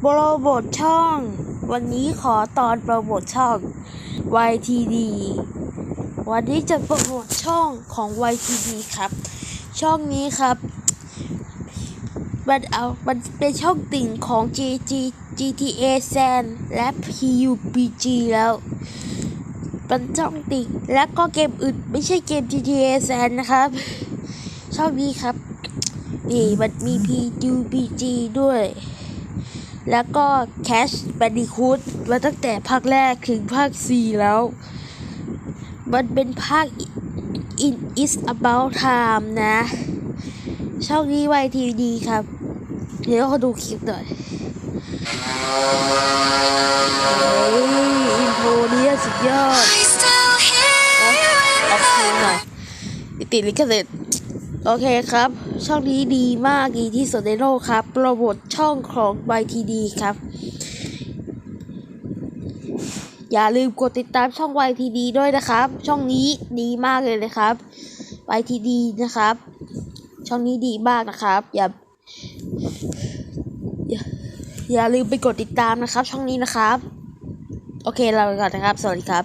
โปรโมทช่อง วันนี้ขอตอนโปรโมทช่อง YTD วันนี้จะโปรโมทช่องของ YTD ครับ ช่องนี้ครับ มันเอามันเป็นช่องติ่งของ GG GTA San และ PUBG แล้วเป็นช่องติ่งและก็เกมอื่นไม่ใช่เกม GTA San นะครับ ช่องนี้ครับนี่มันมี PUBG ด้วย แล้วก็ Cash Bandicoot มาตั้งแต่ภาคแรกถึงภาค 4 แล้ว มันเป็นภาค In Is About Time นะ ช่องนี้ไวทีดีครับ เดี๋ยวเขาดูคลิปหน่อยเฮ้ยอินโทรเนี่ยสุดยอด I still hear โอเคหน่อยติดลิขสิทธิ์ โอเคครับ ช่องนี้ดีมากดีที่สุดในโลกครับโปรโมทช่องของ YTD ครับ อย่าลืมกดติดตามช่อง YTD ด้วยนะครับ ช่องนี้ดีมากเลยนะครับ YTD นะครับ ช่องนี้ดีมากนะครับอย่าอย่าอย่าลืมไปกดติดตามนะครับ ช่องนี้นะครับ โอเคเราไปก่อนนะครับ สวัสดีครับ